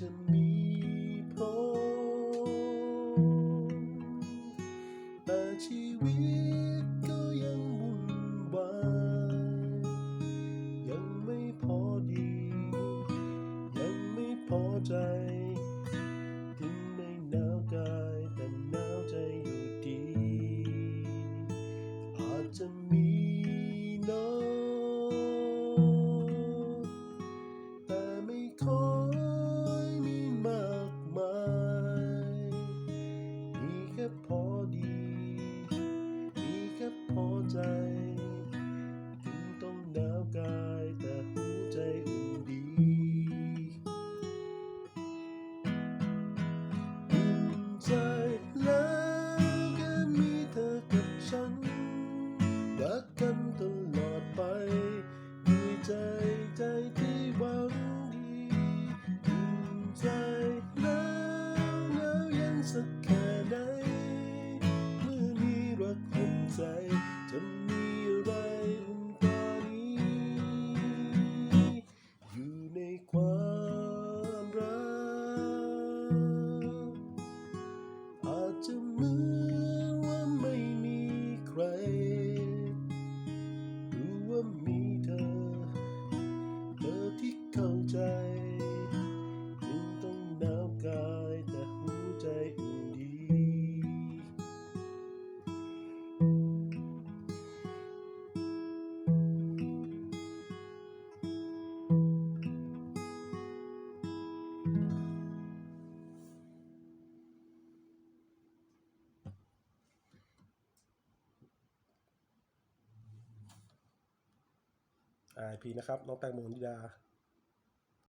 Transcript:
จะมีพร้อมแต่ชีวิตก็ยังวุ่นวายยังไม่พอดี ยังไม่พอใจ ถึงไม่หนาวกายแต่หนาวใจอยู่ดี อาจจะมี รักกันตลอดไปด้วยใจใจที่หวังดีอุ่นใจแล้วหนาวเย็นสักแค่ไหนเมื่อมีรักห่มใจจะมีอะไรอุ่นกว่านี้อยู่ในความรักอาจจะเหมือ อ่าพีนะครับ น้องแตงโมนิดา